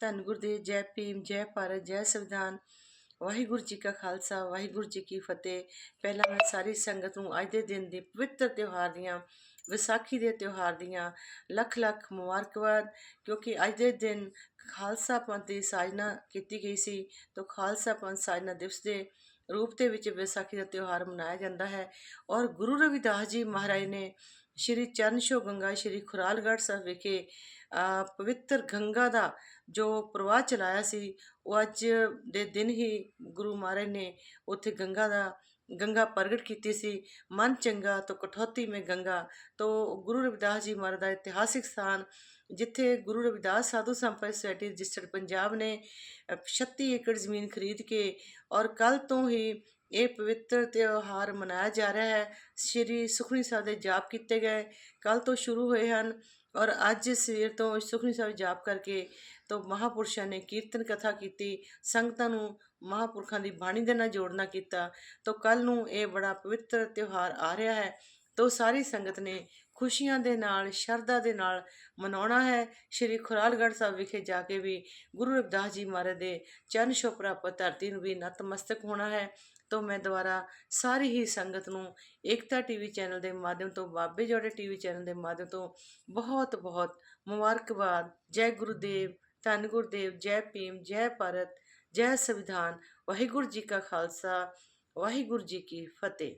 ਧੰਨ ਗੁਰਦੇਵ, ਜੈ ਭੀਮ, ਜੈ ਭਾਰਤ, ਜੈ ਸੰਵਿਧਾਨ। ਵਾਹਿਗੁਰੂ ਜੀ ਕਾ ਖਾਲਸਾ, ਵਾਹਿਗੁਰੂ ਜੀ ਕੀ ਫਤਿਹ। ਪਹਿਲਾਂ ਮੈਂ ਸਾਰੀ ਸੰਗਤ ਨੂੰ ਅੱਜ ਦੇ ਦਿਨ ਦੇ ਪਵਿੱਤਰ ਤਿਉਹਾਰ ਦੀਆਂ, ਵਿਸਾਖੀ ਦੇ ਤਿਉਹਾਰ ਦੀਆਂ ਲੱਖ ਲੱਖ ਮੁਬਾਰਕਬਾਦ, ਕਿਉਂਕਿ ਅੱਜ ਦੇ ਦਿਨ ਖਾਲਸਾ ਪੰਥ ਦੀ ਸਾਜਨਾ ਕੀਤੀ ਗਈ ਸੀ, ਤਾਂ ਖਾਲਸਾ ਪੰਥ ਸਾਜਨਾ ਦਿਵਸ ਦੇ ਰੂਪ ਦੇ ਵਿੱਚ ਵਿਸਾਖੀ ਦਾ ਤਿਉਹਾਰ ਮਨਾਇਆ ਜਾਂਦਾ ਹੈ। ਔਰ ਗੁਰੂ ਰਵਿਦਾਸ ਜੀ ਮਹਾਰਾਜ ਨੇ ਸ਼੍ਰੀ ਚਰਨ ਛੋਹ ਗੰਗਾ ਸ਼੍ਰੀ ਖੁਰਾਲਗੜ੍ਹ ਸਾਹਿਬ ਵਿਖੇ ਪਵਿੱਤਰ ਗੰਗਾ ਦਾ ਜੋ ਪ੍ਰਵਾਹ ਚਲਾਇਆ ਸੀ, ਉਹ ਅੱਜ ਦੇ ਦਿਨ ਹੀ ਗੁਰੂ ਮਹਾਰਾਜ ਨੇ ਉੱਥੇ ਗੰਗਾ ਦਾ, ਗੰਗਾ ਪ੍ਰਗਟ ਕੀਤੀ ਸੀ। ਮਨ ਚੰਗਾ ਤੋਂ ਕਠੌਤੀ ਮੇ ਗੰਗਾ। ਤੋਂ ਗੁਰੂ ਰਵਿਦਾਸ ਜੀ ਮਹਾਰਾਜ ਦਾ ਇਤਿਹਾਸਿਕ ਸਥਾਨ ਜਿੱਥੇ ਗੁਰੂ ਰਵਿਦਾਸ ਸਾਧੂ ਸੰਪਰਕ ਸੁਸਾਇਟੀ ਰਜਿਸਟਰਡ ਪੰਜਾਬ ਨੇ ਅ, 36 ਏਕੜ ਜ਼ਮੀਨ ਖਰੀਦ ਕੇ ਔਰ ਕੱਲ ਤੋਂ ਹੀ ਇਹ ਪਵਿੱਤਰ ਤਿਉਹਾਰ ਮਨਾਇਆ ਜਾ ਰਿਹਾ ਹੈ। ਸ਼੍ਰੀ ਸੁਖਮਨੀ ਸਾਹਿਬ ਦੇ ਜਾਪ ਕੀਤੇ ਗਏ ਕੱਲ ਤੋਂ ਸ਼ੁਰੂ ਹੋਏ ਹਨ ਔਰ ਅੱਜ ਸਵੇਰ ਤੋਂ ਸੁਖਮਨੀ ਸਾਹਿਬ ਜਾਪ ਕਰਕੇ ਤੋਂ ਮਹਾਪੁਰਸ਼ਾਂ ਨੇ ਕੀਰਤਨ ਕਥਾ ਕੀਤੀ ਸੰਗਤਾਂ ਨੂੰ ਮਹਾਪੁਰਖਾਂ ਦੀ ਬਾਣੀ ਦੇ ਨਾਲ ਜੋੜਨਾ ਕੀਤਾ। ਤੋਂ ਕੱਲ ਨੂੰ ਇਹ ਬੜਾ ਪਵਿੱਤਰ ਤਿਉਹਾਰ ਆ ਰਿਹਾ ਹੈ। ਤੋਂ ਸਾਰੀ ਸੰਗਤ ਨੇ ਖੁਸ਼ੀਆਂ ਦੇ ਨਾਲ, ਸ਼ਰਧਾ ਦੇ ਨਾਲ ਮਨਾਉਣਾ ਹੈ। ਸ਼੍ਰੀ ਖੁਰਾਲਗੜ੍ਹ ਸਾਹਿਬ ਵਿਖੇ ਜਾ ਕੇ ਵੀ ਗੁਰੂ ਰਵਿਦਾਸ ਜੀ ਮਹਾਰਾਜ ਦੇ ਚਰਨ ਛੋਹ ਪ੍ਰਾਪਤ ਧਰਤੀ ਨੂੰ ਵੀ ਨਤਮਸਤਕ ਹੋਣਾ ਹੈ। ਤੋਂ ਮੈਂ ਦੁਬਾਰਾ ਸਾਰੀ ਹੀ ਸੰਗਤ ਨੂੰ ਏਕਤਾ ਟੀਵੀ ਚੈਨਲ ਦੇ ਮਾਧਿਅਮ ਤੋਂ, ਬਾਬੇ ਜੋੜੇ ਟੀਵੀ ਚੈਨਲ ਦੇ ਮਾਧਿਅਮ ਤੋਂ ਬਹੁਤ ਬਹੁਤ ਮੁਬਾਰਕਬਾਦ। ਜੈ ਗੁਰੂਦੇਵ, ਧੰਨ ਗੁਰਦੇਵ, ਜੈ ਭੀਮ, ਜੈ ਭਾਰਤ, ਜੈ ਸੰਵਿਧਾਨ, ਵਾਹਿਗੁਰੂ ਜੀ ਕਾ ਖਾਲਸਾ, ਵਾਹਿਗੁਰੂ ਜੀ ਕੀ ਫਤਿਹ।